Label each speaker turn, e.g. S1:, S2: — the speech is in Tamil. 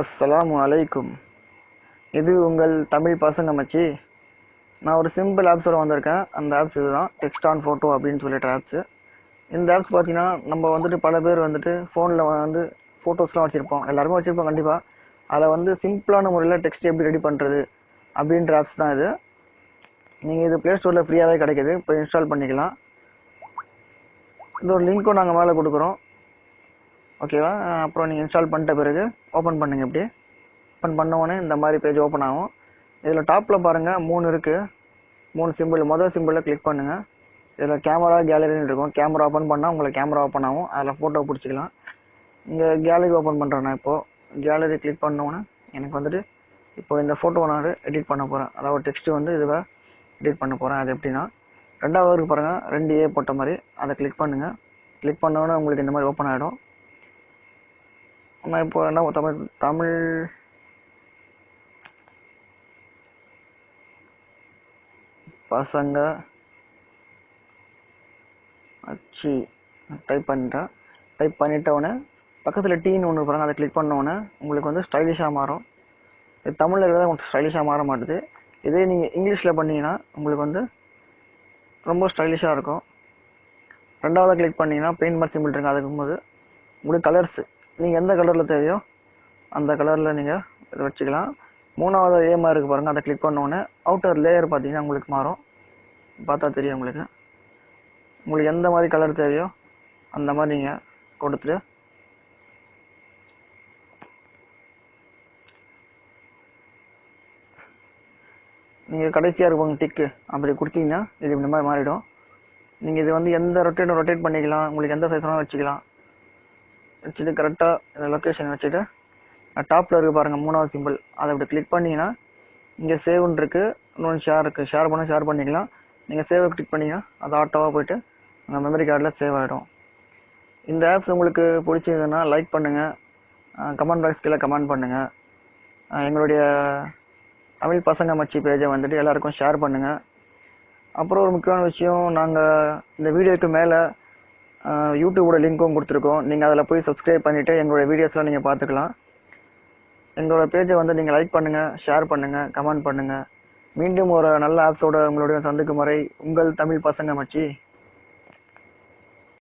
S1: அஸ்ஸலாமு அலைக்கும். இது உங்கள் தமிழ் பசங்க மச்சி. நான் ஒரு சிம்பிள் ஆப்ஸோட வந்திருக்கேன். அந்த ஆப்ஸ் இதுதான். டெக்ஸ்ட் ஆன் ஃபோட்டோ அப்படின்னு சொல்லிட்டு ஆப்ஸு இந்த ஆப்ஸ் பார்த்தீங்கன்னா நம்ம வந்துட்டு பல பேர் வந்துட்டு ஃபோனில் வந்து ஃபோட்டோஸ்லாம் வச்சுருப்போம். எல்லாருமே வச்சுருப்போம் கண்டிப்பாக அதில் வந்து சிம்பிளான முறையில் டெக்ஸ்ட் எப்படி ரெடி பண்ணுறது அப்படின்ற ஆப்ஸ் தான் இது. நீங்கள் இது ப்ளே ஸ்டோரில் ஃப்ரீயாகவே கிடைக்கிது. இப்போ இன்ஸ்டால் பண்ணிக்கலாம். இந்த ஒரு லிங்க்கும் நாங்கள் மேலே கொடுக்குறோம். ஓகேவா? அப்புறம் நீங்கள் இன்ஸ்டால் பண்ணிட்ட பிறகு ஓப்பன் பண்ணுங்கள் இப்படி. ஓப்பன் பண்ண இந்த மாதிரி பேஜ் ஓப்பன் ஆகும். இதில் டாப்பில் பாருங்கள் மூணு இருக்குது மூணு சிம்பிள் மொதல் சிம்பிளில் கிளிக் பண்ணுங்கள் இதில் கேமரா கேலரின்னு இருக்கும். கேமரா ஓப்பன் பண்ணால் உங்களுக்கு கேமரா ஓப்பன் ஆகும். அதில் ஃபோட்டோ பிடிச்சிக்கலாம். இங்கே கேலரி ஓப்பன் பண்ணுறேன் நான் இப்போது கேலரி கிளிக் பண்ணோன்னே எனக்கு வந்துட்டு இப்போ இந்த ஃபோட்டோ நான் எடிட் பண்ண போகிறேன் அதாவது டெக்ஸ்ட் வந்து இதுவை எடிட் பண்ண போகிறேன் அது எப்படின்னா ரெண்டாவது இருக்கு பாருங்கள் ரெண்டு ஏ போட்ட மாதிரி. அதை கிளிக் பண்ணுங்கள் கிளிக் பண்ணோன்னே உங்களுக்கு இந்த மாதிரி ஓப்பன் ஆகிடும் நான் இப்போ என்ன தமிழ் தமிழ் பசங்க. அச்சி. டைப் பண்ணிட்டேன் டைப் பண்ணிட்டவுடனே பக்கத்தில் டீன்னு ஒன்று பாருங்க அதை கிளிக் பண்ணோடனே உங்களுக்கு வந்து ஸ்டைலிஷாக மாறும். இது தமிழில் இருக்கிறத உங்களுக்கு ஸ்டைலிஷாக மாற மாட்டுது. இதே நீங்கள் இங்கிலீஷில் பண்ணிங்கன்னா உங்களுக்கு வந்து ரொம்ப ஸ்டைலிஷாக இருக்கும். ரெண்டாவது கிளிக் பண்ணீங்கன்னா பெயிண்ட் மார்க் சிம்பிள் இருக்கு அதுக்கும்போது உங்களுக்கு கலர்ஸு நீங்கள் எந்த கலரில் தேவையோ அந்த கலரில் நீங்கள் இதை வச்சுக்கலாம். மூணாவது ஏமா இருக்குது பாருங்கள் அதை கிளிக் பண்ணோன்னே அவுட்டர் லேயர் பார்த்தீங்கன்னா உங்களுக்கு மாறும். பார்த்தா தெரியும் உங்களுக்கு. உங்களுக்கு எந்த மாதிரி கலர் தேவையோ அந்த மாதிரி நீங்கள் கொடுத்துட்டு நீங்கள் கடைசியாக இருப்பாங்க டிக்கு அப்படி கொடுத்தீங்கன்னா இது இந்த மாதிரி மாறிடும். நீங்கள் இது வந்து எந்த ரொட்டேட் ரொட்டேட் பண்ணிக்கலாம் உங்களுக்கு எந்த சைஸ் வேணாலும் வச்சுக்கலாம். வச்சுட்டு கரெக்டாக இந்த லொக்கேஷன் வச்சுட்டு டாப்பில் இருக்குது பாருங்கள் மூணாவது சிம்பிள் அதை அப்படி கிளிக் பண்ணிங்கன்னா இங்கே சேவ்னு இருக்குது இன்னொன்று ஷேர் இருக்குது ஷேர் பண்ண ஷேர் பண்ணிக்கலாம். நீங்கள் சேவை கிளிக் பண்ணிங்கன்னா அது ஆட்டோவாக போயிட்டு உங்கள் மெமரி கார்டில் சேவ் ஆகிடும் இந்த ஆப்ஸ் உங்களுக்கு பிடிச்சிருந்ததுன்னா லைக் பண்ணுங்கள் கமெண்ட் பாக்ஸ் கீழே கமெண்ட் பண்ணுங்கள் எங்களுடைய தமிழ் பசங்க மச்சி பேஜை வந்துட்டு எல்லாருக்கும் ஷேர் பண்ணுங்கள் அப்புறம் ஒரு முக்கியமான விஷயம் நாங்கள் இந்த வீடியோக்கு மேலே யூடியூபோட லிங்க்கும் கொடுத்துருக்கோம். நீங்கள் அதில் போய் சப்ஸ்கிரைப் பண்ணிவிட்டு எங்களோட வீடியோஸ்லாம் நீங்கள் பார்த்துக்கலாம். எங்களோட பேஜை வந்து நீங்கள் லைக் பண்ணுங்கள் ஷேர் பண்ணுங்கள் கமெண்ட் பண்ணுங்கள் மீண்டும் ஒரு நல்ல ஆப்ஸோட உங்களுடைய சந்திக்கும் வரை உங்கள் தமிழ் பசங்க மச்சி.